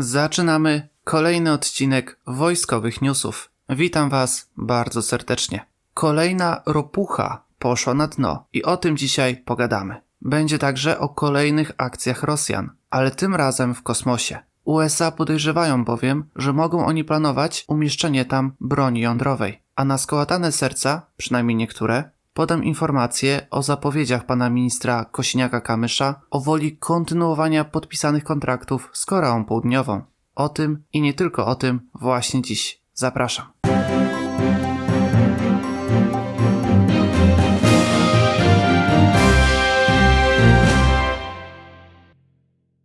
Zaczynamy kolejny odcinek wojskowych newsów. Witam Was bardzo serdecznie. Kolejna ropucha poszła na dno i o tym dzisiaj pogadamy. Będzie także o kolejnych akcjach Rosjan, ale tym razem w kosmosie. USA podejrzewają bowiem, że mogą oni planować umieszczenie tam broni jądrowej, a na skołatane serca, przynajmniej niektóre, podam informacje o zapowiedziach pana ministra Kosiniaka-Kamysza o woli kontynuowania podpisanych kontraktów z Koreą Południową. O tym i nie tylko o tym właśnie dziś. Zapraszam.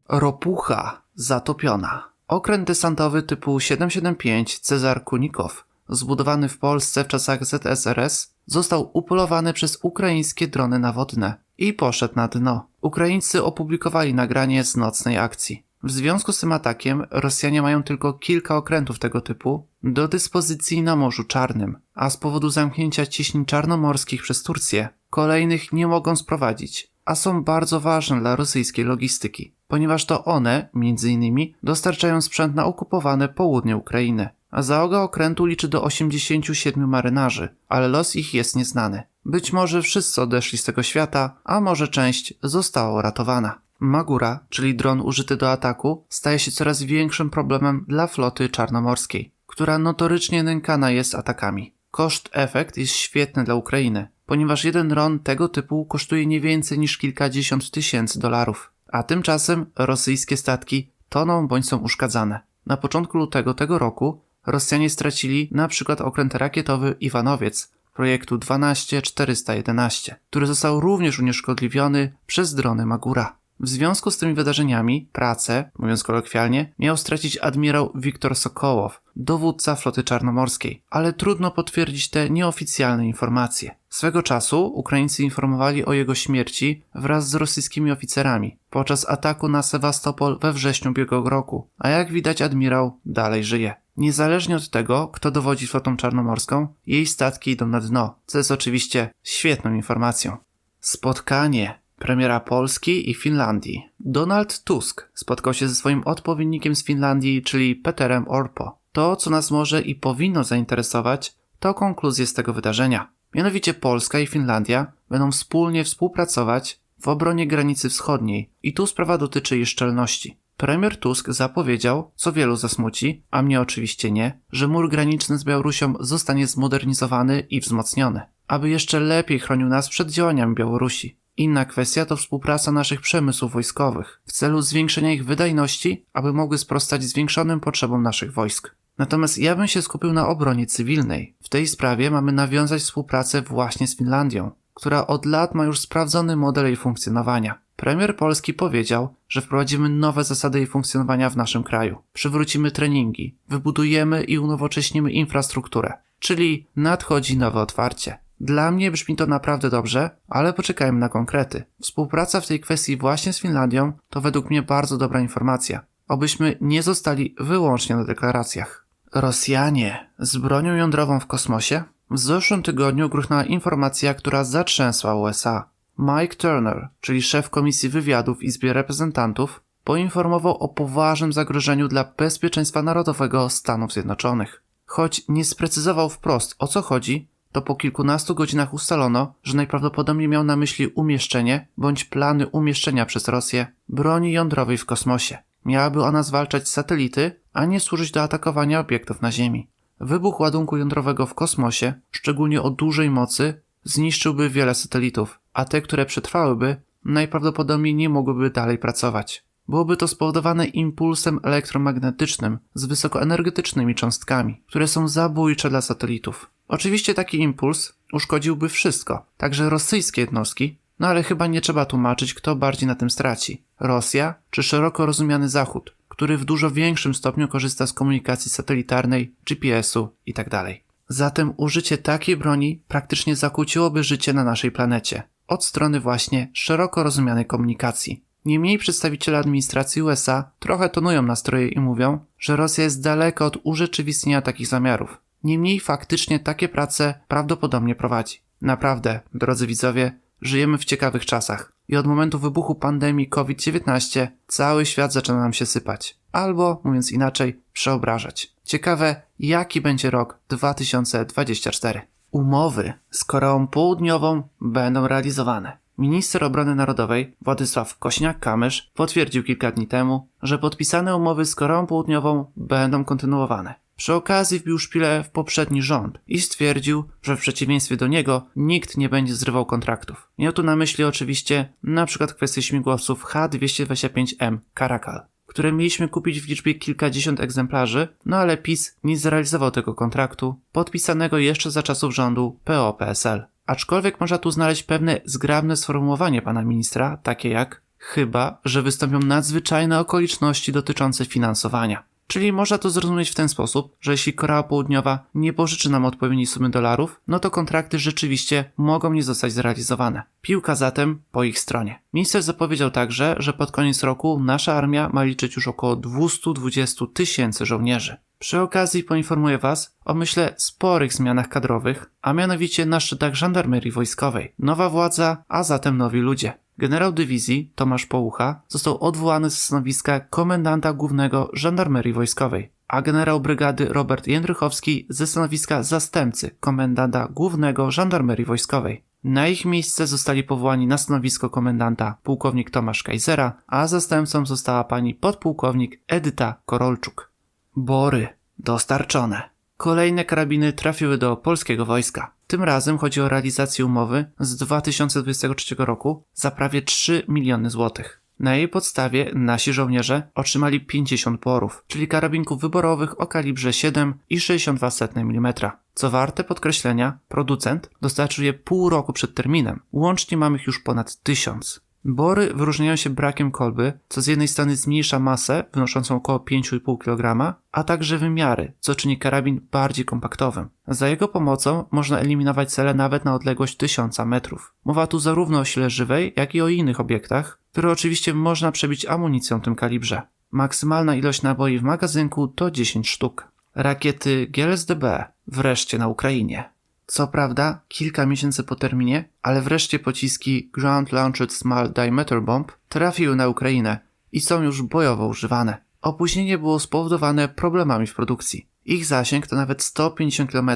Ropucha zatopiona. Okręt desantowy typu 775 Cezar Kunikow, zbudowany w Polsce w czasach ZSRS, został upolowany przez ukraińskie drony nawodne i poszedł na dno. Ukraińcy opublikowali nagranie z nocnej akcji. W związku z tym atakiem Rosjanie mają tylko kilka okrętów tego typu do dyspozycji na Morzu Czarnym, a z powodu zamknięcia ciśnień czarnomorskich przez Turcję kolejnych nie mogą sprowadzić, a są bardzo ważne dla rosyjskiej logistyki, ponieważ to one, między innymi, dostarczają sprzęt na okupowane południe Ukrainy. A załoga okrętu liczy do 87 marynarzy, ale los ich jest nieznany. Być może wszyscy odeszli z tego świata, a może część została uratowana. Magura, czyli dron użyty do ataku, staje się coraz większym problemem dla floty czarnomorskiej, która notorycznie nękana jest atakami. Koszt-efekt jest świetny dla Ukrainy, ponieważ jeden dron tego typu kosztuje nie więcej niż kilkadziesiąt tysięcy dolarów, a tymczasem rosyjskie statki toną bądź są uszkadzane. Na początku lutego tego roku Rosjanie stracili na przykład okręt rakietowy Iwanowiec projektu 12411, który został również unieszkodliwiony przez drony Magura. W związku z tymi wydarzeniami pracę, mówiąc kolokwialnie, miał stracić admirał Wiktor Sokołow, dowódca floty czarnomorskiej, ale trudno potwierdzić te nieoficjalne informacje. Swego czasu Ukraińcy informowali o jego śmierci wraz z rosyjskimi oficerami podczas ataku na Sewastopol we wrześniu ubiegłego roku, a jak widać admirał dalej żyje. Niezależnie od tego, kto dowodzi flotą czarnomorską, jej statki idą na dno, co jest oczywiście świetną informacją. Spotkanie premiera Polski i Finlandii. Donald Tusk spotkał się ze swoim odpowiednikiem z Finlandii, czyli Peterem Orpo. To, co nas może i powinno zainteresować, to konkluzje z tego wydarzenia. Mianowicie Polska i Finlandia będą wspólnie współpracować w obronie granicy wschodniej i tu sprawa dotyczy jej szczelności. Premier Tusk zapowiedział, co wielu zasmuci, a mnie oczywiście nie, że mur graniczny z Białorusią zostanie zmodernizowany i wzmocniony, aby jeszcze lepiej chronił nas przed działaniami Białorusi. Inna kwestia to współpraca naszych przemysłów wojskowych w celu zwiększenia ich wydajności, aby mogły sprostać zwiększonym potrzebom naszych wojsk. Natomiast ja bym się skupił na obronie cywilnej. W tej sprawie mamy nawiązać współpracę właśnie z Finlandią, która od lat ma już sprawdzony model jej funkcjonowania. Premier Polski powiedział, że wprowadzimy nowe zasady jej funkcjonowania w naszym kraju. Przywrócimy treningi, wybudujemy i unowocześnimy infrastrukturę, czyli nadchodzi nowe otwarcie. Dla mnie brzmi to naprawdę dobrze, ale poczekajmy na konkrety. Współpraca w tej kwestii właśnie z Finlandią to według mnie bardzo dobra informacja. Obyśmy nie zostali wyłącznie na deklaracjach. Rosjanie z bronią jądrową w kosmosie? W zeszłym tygodniu gruchnęła informacja, która zatrzęsła USA. Mike Turner, czyli szef Komisji Wywiadów Izbie Reprezentantów, poinformował o poważnym zagrożeniu dla bezpieczeństwa narodowego Stanów Zjednoczonych. Choć nie sprecyzował wprost o co chodzi, to po kilkunastu godzinach ustalono, że najprawdopodobniej miał na myśli umieszczenie bądź plany umieszczenia przez Rosję broni jądrowej w kosmosie. Miałaby ona zwalczać satelity, a nie służyć do atakowania obiektów na Ziemi. Wybuch ładunku jądrowego w kosmosie, szczególnie o dużej mocy, zniszczyłby wiele satelitów, a te, które przetrwałyby, najprawdopodobniej nie mogłyby dalej pracować. Byłoby to spowodowane impulsem elektromagnetycznym z wysokoenergetycznymi cząstkami, które są zabójcze dla satelitów. Oczywiście taki impuls uszkodziłby wszystko, także rosyjskie jednostki, no ale chyba nie trzeba tłumaczyć, kto bardziej na tym straci. Rosja czy szeroko rozumiany Zachód, który w dużo większym stopniu korzysta z komunikacji satelitarnej, GPS-u itd. Zatem użycie takiej broni praktycznie zakłóciłoby życie na naszej planecie. Od strony właśnie szeroko rozumianej komunikacji. Niemniej przedstawiciele administracji USA trochę tonują nastroje i mówią, że Rosja jest daleka od urzeczywistnienia takich zamiarów. Niemniej faktycznie takie prace prawdopodobnie prowadzi. Naprawdę, drodzy widzowie, żyjemy w ciekawych czasach i od momentu wybuchu pandemii COVID-19 cały świat zaczyna nam się sypać. albo, mówiąc inaczej, przeobrażać. Ciekawe, jaki będzie rok 2024. Umowy z Koreą Południową będą realizowane. Minister Obrony Narodowej Władysław Kośniak-Kamysz potwierdził kilka dni temu, że podpisane umowy z Koreą Południową będą kontynuowane. Przy okazji wbił szpilę w poprzedni rząd i stwierdził, że w przeciwieństwie do niego nikt nie będzie zrywał kontraktów. Miał tu na myśli oczywiście na przykład kwestię śmigłowców H-225M Caracal, które mieliśmy kupić w liczbie kilkadziesiąt egzemplarzy, no ale PiS nie zrealizował tego kontraktu, podpisanego jeszcze za czasów rządu PO-PSL. Aczkolwiek można tu znaleźć pewne zgrabne sformułowanie pana ministra, takie jak chyba, że wystąpią nadzwyczajne okoliczności dotyczące finansowania. Czyli można to zrozumieć w ten sposób, że jeśli Korea Południowa nie pożyczy nam odpowiedniej sumy dolarów, no to kontrakty rzeczywiście mogą nie zostać zrealizowane. Piłka zatem po ich stronie. Minister zapowiedział także, że pod koniec roku nasza armia ma liczyć już około 220 tysięcy żołnierzy. Przy okazji poinformuję Was o myślę sporych zmianach kadrowych, a mianowicie na szczytach żandarmerii wojskowej. Nowa władza, a zatem nowi ludzie. Generał dywizji Tomasz Połucha został odwołany ze stanowiska komendanta głównego żandarmerii wojskowej, a generał brygady Robert Jędrychowski ze stanowiska zastępcy komendanta głównego żandarmerii wojskowej. Na ich miejsce zostali powołani na stanowisko komendanta pułkownik Tomasz Kajzera, a zastępcą została pani podpułkownik Edyta Korolczuk. Bory dostarczone. Kolejne karabiny trafiły do polskiego wojska. Tym razem chodzi o realizację umowy z 2023 roku za prawie 3 miliony złotych. Na jej podstawie nasi żołnierze otrzymali 50 porów, czyli karabinków wyborowych o kalibrze 7,62 mm. Co warte podkreślenia, producent dostarczył je pół roku przed terminem. Łącznie mamy ich już ponad 1000. Bory wyróżniają się brakiem kolby, co z jednej strony zmniejsza masę, wynoszącą około 5,5 kg, a także wymiary, co czyni karabin bardziej kompaktowym. Za jego pomocą można eliminować cele nawet na odległość 1000 metrów. Mowa tu zarówno o sile żywej, jak i o innych obiektach, które oczywiście można przebić amunicją tym kalibrze. Maksymalna ilość naboi w magazynku to 10 sztuk. Rakiety GLSDB wreszcie na Ukrainie. Co prawda, kilka miesięcy po terminie, ale wreszcie pociski Ground Launched Small Diameter Bomb trafiły na Ukrainę i są już bojowo używane. Opóźnienie było spowodowane problemami w produkcji. Ich zasięg to nawet 150 km.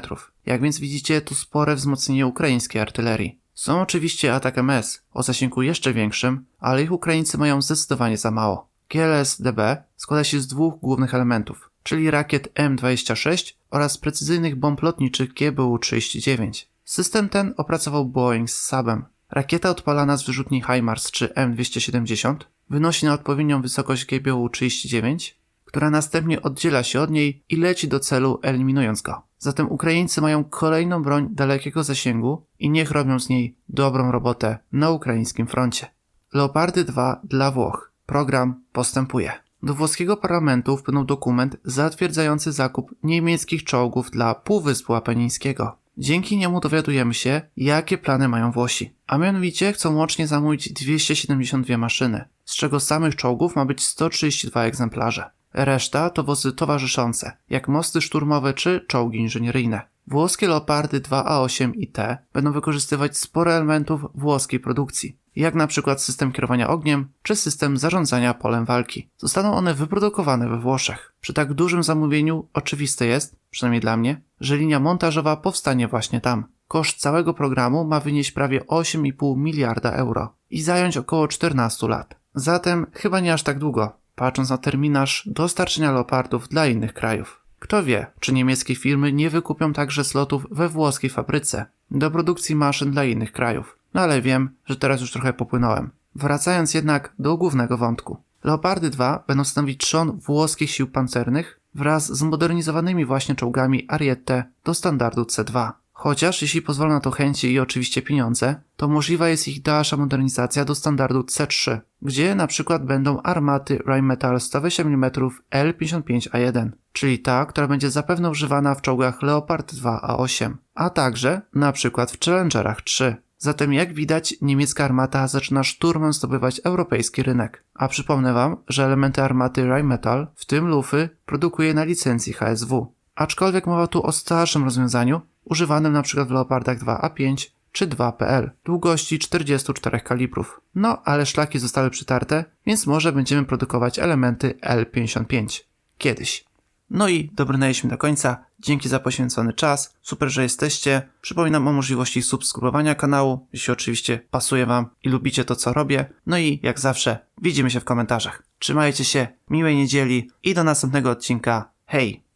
Jak więc widzicie, to spore wzmocnienie ukraińskiej artylerii. Są oczywiście atak MS o zasięgu jeszcze większym, ale ich Ukraińcy mają zdecydowanie za mało. GLS-DB składa się z dwóch głównych elementów, czyli rakiet M26 oraz precyzyjnych bomb lotniczych GBU-39. System ten opracował Boeing z Sabem. Rakieta odpalana z wyrzutni HIMARS czy M270 wynosi na odpowiednią wysokość GBU-39, która następnie oddziela się od niej i leci do celu, eliminując go. Zatem Ukraińcy mają kolejną broń dalekiego zasięgu i niech robią z niej dobrą robotę na ukraińskim froncie. Leopardy 2 dla Włoch. Program postępuje. Do włoskiego parlamentu wpłynął dokument zatwierdzający zakup niemieckich czołgów dla Półwyspu Apenińskiego. Dzięki niemu dowiadujemy się, jakie plany mają Włosi. A mianowicie chcą łącznie zamówić 272 maszyny, z czego samych czołgów ma być 132 egzemplarze. Reszta to wozy towarzyszące, jak mosty szturmowe czy czołgi inżynieryjne. Włoskie Leopardy 2A8 i T będą wykorzystywać sporo elementów włoskiej produkcji, jak na przykład system kierowania ogniem czy system zarządzania polem walki. Zostaną one wyprodukowane we Włoszech. Przy tak dużym zamówieniu oczywiste jest, przynajmniej dla mnie, że linia montażowa powstanie właśnie tam. Koszt całego programu ma wynieść prawie 8,5 miliarda euro i zająć około 14 lat. Zatem chyba nie aż tak długo, patrząc na terminarz dostarczenia leopardów dla innych krajów. Kto wie, czy niemieckie firmy nie wykupią także slotów we włoskiej fabryce do produkcji maszyn dla innych krajów. No ale wiem, że teraz już trochę popłynąłem. Wracając jednak do głównego wątku. Leopardy 2 będą stanowić trzon włoskich sił pancernych wraz z modernizowanymi właśnie czołgami Ariete do standardu C2. Chociaż jeśli pozwolą na to chęci i oczywiście pieniądze, to możliwa jest ich dalsza modernizacja do standardu C3, gdzie na przykład będą armaty Rheinmetall 120 mm L55A1, czyli ta, która będzie zapewne używana w czołgach Leopard 2A8, a także na przykład w Challengerach 3. Zatem jak widać, niemiecka armata zaczyna szturmem zdobywać europejski rynek. A przypomnę wam, że elementy armaty Rheinmetall, w tym lufy, produkuje na licencji HSW. Aczkolwiek mowa tu o starszym rozwiązaniu, używanym np. w Leopardach 2A5 czy 2PL, długości 44 kalibrów. No, ale szlaki zostały przytarte, więc może będziemy produkować elementy L55. Kiedyś. No i dobrnęliśmy do końca. Dzięki za poświęcony czas. Super, że jesteście. Przypominam o możliwości subskrybowania kanału, jeśli oczywiście pasuje Wam i lubicie to, co robię. No i jak zawsze, widzimy się w komentarzach. Trzymajcie się, miłej niedzieli i do następnego odcinka. Hej!